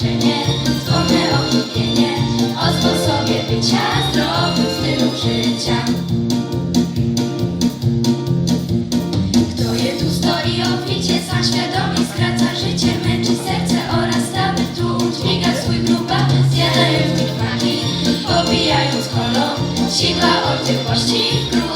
znaczenie Wspomnę o higienie O sposobie bycia zdrowym stylu życia. Kto je tu stoi obficie Sam świadomie skraca życie Męczy serce oraz stawy trud. Dźwiga swój grubawy Zjadają z nich magii Pobijając kolą Sidła otyłości w grób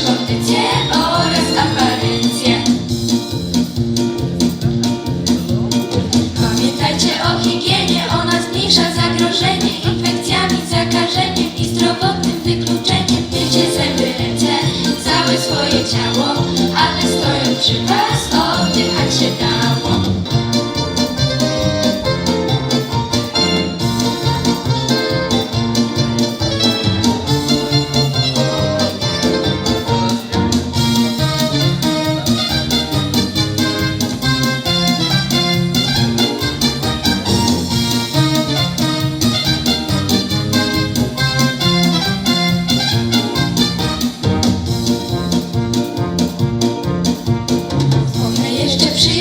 kondycję oraz aparycję. Pamiętajcie o higienie, ona zmniejsza zagrożenie infekcjami, zakażeniem i zdrowotnym wykluczeniem. Myjcie zęby, ręce, całe swoje ciało, ale stojąc przy was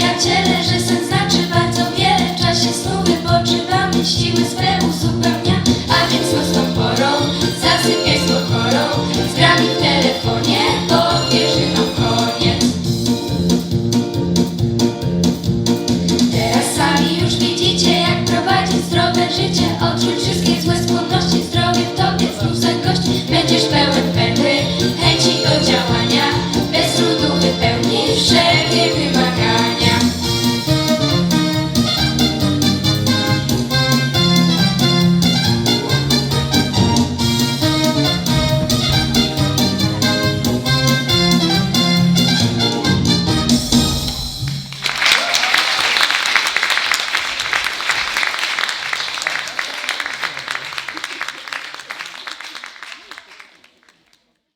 przyjaciele, że sen